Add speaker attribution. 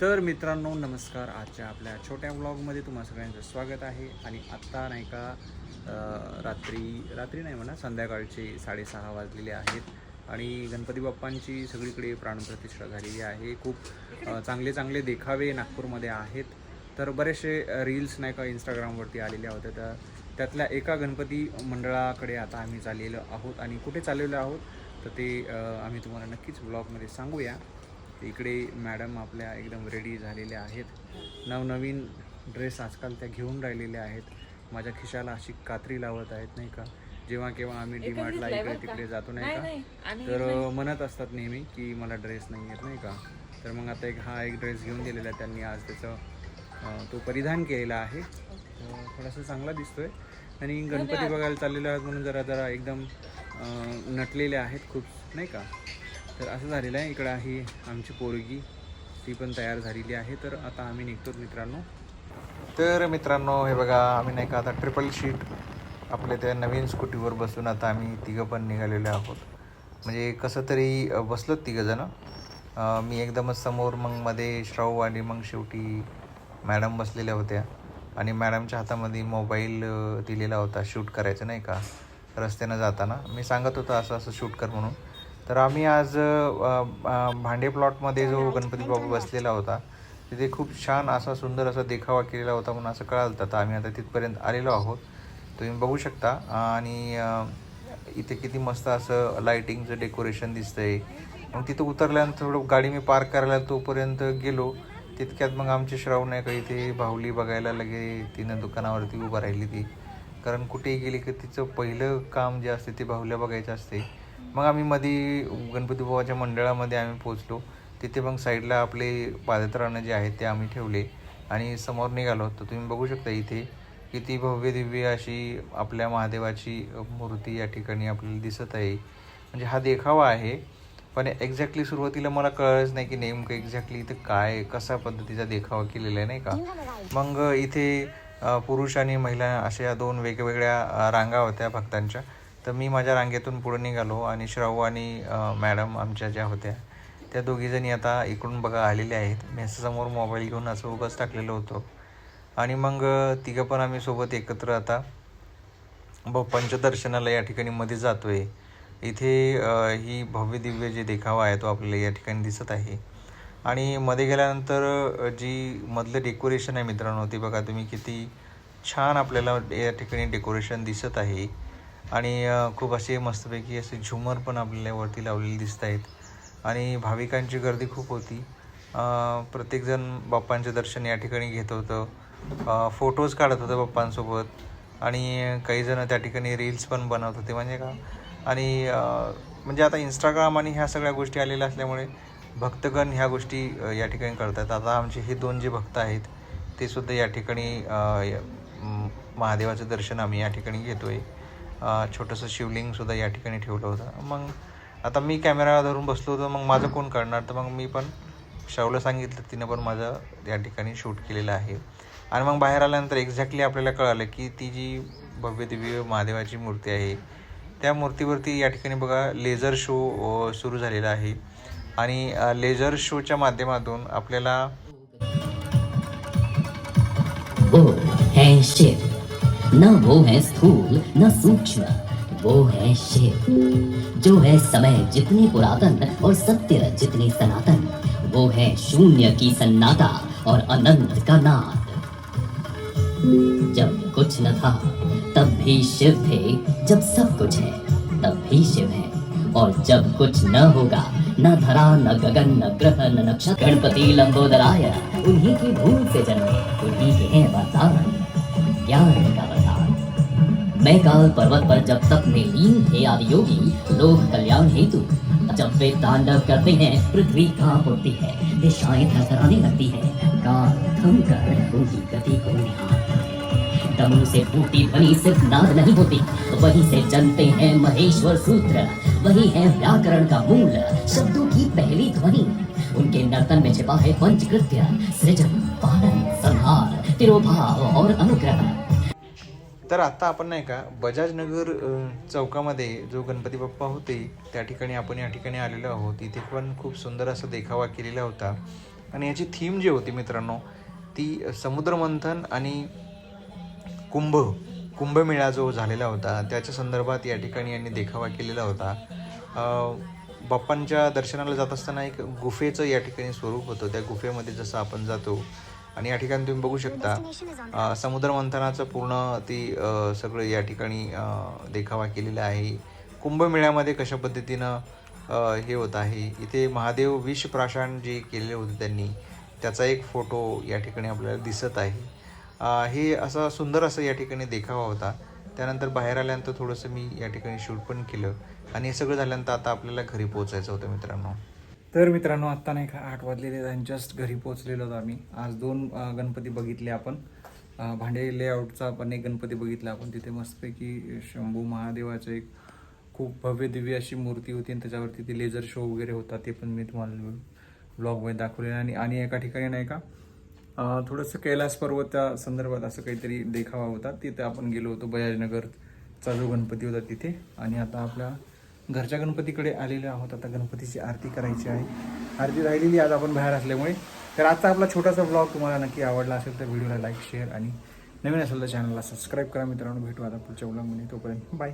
Speaker 1: तर मित्रांनो नमस्कार. आजच्या आपल्या छोट्या व्लॉगमध्ये तुम्हा सगळ्यांचं स्वागत आहे. आणि आत्ता नाही का रात्री रात्री नाही म्हणा संध्याकाळचे साडेसहा वाजलेले आहेत. आणि गणपती बाप्पांची सगळीकडे प्राणप्रतिष्ठा झालेली आहे. खूप चांगले चांगले देखावे नागपूरमध्ये आहेत. तर बरेचसे रील्स नाही का इंस्टाग्रामवरती आलेल्या होत्या तर त्यातल्या एका गणपती मंडळाकडे आता आम्ही चाललेलो आहोत. आणि कुठे चाललेलो आहोत तर ते आम्ही तुम्हाला नक्कीच ब्लॉगमध्ये सांगूया. इकडे मॅडम आपल्या एकदम रेडी झालेल्या आहेत. नवनवीन ड्रेस आजकाल त्या घेऊन राहिलेल्या आहेत. माझ्या खिशाला अशी कात्री लावत आहेत नाही का? जेव्हा केव्हा आम्ही डीमार्टला इकडे तिकडे जातो नाही का? तर म्हणत असतात नेहमी की मला ड्रेस नाही येत नाही का? तर मग आता एक हा एक ड्रेस घेऊन दिलेला त्यांनी आज. त्याचं तो परिधान केलेला आहे. थोडासा चांगला दिसतोय. आणि गणपती बघायला चाललेलो आहोत म्हणून जरा जरा एकदम नटलेले आहेत खूप नाही का? तर असं झालेलं आहे. इकडं आहे आमची पोरगी. ती पण तयार झालेली आहे. तर आता आम्ही निघतो मित्रांनो. तर मित्रांनो हे बघा आम्ही नाही का आता ट्रिपल शीट आपल्या त्या नवीन स्कूटीवर बसून आता आम्ही तिघं पण निघालेलो आहोत. म्हणजे कसं तरी बसलोत बसलो तिघंजणं मी एकदमच समोर मग मध्ये श्राव आणि मग शेवटी मॅडम बसलेल्या होत्या. आणि मॅडमच्या हातामध्ये मोबाईल दिलेला होता शूट करायचं नाही का? रस्त्यानं जाताना. मी सांगत होतो असं असं शूट कर म्हणून. तर आम्ही आज भांडे प्लॉटमध्ये जो गणपती बाबा बसलेला होता तिथे खूप छान असा सुंदर असा देखावा केलेला होता म्हणून असं कळालं होतं. तर आम्ही आता तिथपर्यंत आलेलो आहोत. तुम्ही बघू शकता आणि इथे किती मस्त असं लाईटिंगचं डेकोरेशन दिसतंय. मग तिथं उतरल्यानंतर थोडं गाडी मी पार्क करायला तोपर्यंत गेलो. तितक्यात मग आमचे श्रावण आहे का इथे बाहुली बघायला लगे तिनं दुकानावरती उभं राहिली ती. कारण कुठेही गेली की तिचं पहिलं काम जे असते ते बाहुल्या बघायचं असते. मग आम्ही मध्ये गणपती बाबाच्या मंडळामध्ये आम्ही पोचलो तिथे मग साईडला आपले पादत्राणं जे आहेत ते आम्ही ठेवले आणि समोर निघालो. तर तुम्ही बघू शकता इथे किती भव्य दिव्य अशी आपल्या महादेवाची मूर्ती या ठिकाणी आपल्याला दिसत आहे. म्हणजे हा देखावा आहे. पण एक्झॅक्टली सुरुवातीला मला कळलंच नाही की नेमकं एक्झॅक्टली इथं काय कसा पद्धतीचा देखावा केलेला आहे नाही का? मग इथे पुरुष आणि महिला अशा दोन वेगवेगळ्या रांगा होत्या भक्तांच्या. तर मी माझ्या रांगेतून पुढे निघालो आणि श्राव आणि मॅडम आमच्या ज्या होत्या त्या दोघीजणी आता इकडून बघा आलेल्या आहेत. मी समोर मोबाईल घेऊन असं उगाच टाकलेलं होतो. आणि मग तिघं पण आम्ही सोबत एकत्र आता बाप्पांच्या दर्शनाला या ठिकाणी मध्ये जातो आहे इथे ही भव्य दिव्य जे देखावा आहे तो आपल्याला या ठिकाणी दिसत आहे. आणि मध्ये गेल्यानंतर जी मधलं डेकोरेशन आहे मित्रांनो ते बघा तुम्ही किती छान आपल्याला या ठिकाणी डेकोरेशन दिसत आहे. आणि खूप असे मस्तपैकी असे झुमर पण आपल्याला वरती लावलेले दिसत आहेत. आणि भाविकांची गर्दी खूप होती. प्रत्येकजण बाप्पांचे दर्शन या ठिकाणी घेत होतं. फोटोज काढत होतं बाप्पांसोबत. आणि काहीजणं त्या ठिकाणी रील्स पण बनवत होते म्हणजे का? आणि म्हणजे आता इंस्टाग्राम आणि ह्या सगळ्या गोष्टी आलेल्या असल्यामुळे भक्तगण ह्या गोष्टी या ठिकाणी करतात. आता आमचे हे दोन जे भक्त आहेत ते सुद्धा या ठिकाणी महादेवाचं दर्शन आम्ही या ठिकाणी घेतो आहे छोटंसं शिवलिंगसुद्धा या ठिकाणी ठेवलं होतं. मग आता मी कॅमेरा धरून बसलो होतो मग माझं कोण करणार? तर मग मी पण शावला सांगितलं तिनं पण माझं या ठिकाणी शूट केलेलं आहे. आणि मग बाहेर आल्यानंतर एक्झॅक्टली आपल्याला कळालं की ती जी भव्य दिव्य महादेवाची मूर्ती आहे त्या मूर्तीवरती या ठिकाणी बघा लेझर शो सुरू झालेला आहे. आणि लेझर शोच्या माध्यमातून आपल्याला
Speaker 2: oh, न वो है स्थूल, न सूक्ष्म, वो है शिव। जो है समय जितने पुरातन और सत्य जितने सनातन, वो है शून्य की सन्नाटा और अनंत का नाद। जब कुछ न था, तब भी शिव थे। जब सब कुछ है, तब भी शिव है। और जब कुछ न होगा, न धरा, न गगन, न ग्रह, न नक्षत्र। गणपति लंबोदराय, उन्हीं की भूल से जन्मे, उन्हीं के हैं वरदान। ज्ञान का मैं काल पर्वत पर जब तक में लीन थे आदि योगी, लोक कल्याण हेतु। जब वे तांडव करते हैं, पृथ्वी काँप उठती है? दिशाएँ थरथराने लगती है। काल थम कर उनकी गति को है से फूटी ध्वनि सिर्फ़ नाद नहीं होती। वहीं से जनते हैं महेश्वर सूत्र। वही है व्याकरण का मूल। शब्दों की पहली ध्वनि। उनके नर्तन में छिपा है पंचकृत्य। सृजन, पालन, संहार, तिरोभाव और अनुग्रह।
Speaker 1: तर आता आपण नाही का बजाजनगर चौकामध्ये जो गणपती बाप्पा होते त्या ठिकाणी आपण या ठिकाणी आलेलो आहोत. इथे पण खूप सुंदर असा देखावा केलेला होता. आणि याची थीम जी होती मित्रांनो ती समुद्रमंथन आणि कुंभ कुंभमेळा जो झालेला होता त्याच्या संदर्भात या ठिकाणी यांनी देखावा केलेला होता. बाप्पांच्या दर्शनाला जात असताना एक गुफेचं या ठिकाणी स्वरूप होतं. त्या गुफेमध्ये जसं आपण जातो आणि या ठिकाणी तुम्ही बघू शकता अ, समुद्रमंथनाचं पूर्ण ती सगळं या ठिकाणी देखावा केलेला आहे. कुंभमेळ्यामध्ये कशा पद्धतीनं हे होत आहे? इथे महादेव विष प्राशन जे केलेले होते त्यांनी त्याचा एक फोटो या ठिकाणी आपल्याला दिसत आहे. हे असं सुंदर असं या ठिकाणी देखावा होता. त्यानंतर बाहेर आल्यानंतर थोडंसं मी या ठिकाणी शूट पण केलं. आणि हे सगळं झाल्यानंतर आता आपल्याला घरी पोहोचायचं होतं मित्रांनो. तर मित्रांनो आत्ता नाही का आठ वाजलेले आहेत जस्ट घरी पोहोचलेलो होतो आम्ही. आज दोन गणपती बघितले आपण. भांडे लेआउटचा पण एक गणपती बघितला आपण. तिथे मस्तपैकी शंभू महादेवाचं एक खूप भव्य दिव्य अशी मूर्ती होती आणि त्याच्यावरती ते लेझर शो वगैरे होता ते पण मी तुम्हाला ब्लॉगमध्ये दाखवलेलं आणि आणि एका ठिकाणी नाही का थोडंसं कैलास पर्वता संदर्भात असं काहीतरी देखावा होता. तिथे आपण गेलो होतो बजाजनगरचा जो गणपती होता तिथे. आणि आता आपल्या घरच्या गणपतीकडे आलेलो आहोत. आता गणपतीची आरती करायची आहे. आरती राहिलेली आज आपण बाहेर असल्यामुळे. तर आजचा आपला छोटासा ब्लॉग तुम्हाला नक्की आवडला असेल तर व्हिडिओला लाईक शेअर आणि नवीन असेल तर चॅनलला सबस्क्राईब करा मित्रांनो. भेटू आता पुढच्या ब्लॉगमध्ये तोपर्यंत बाय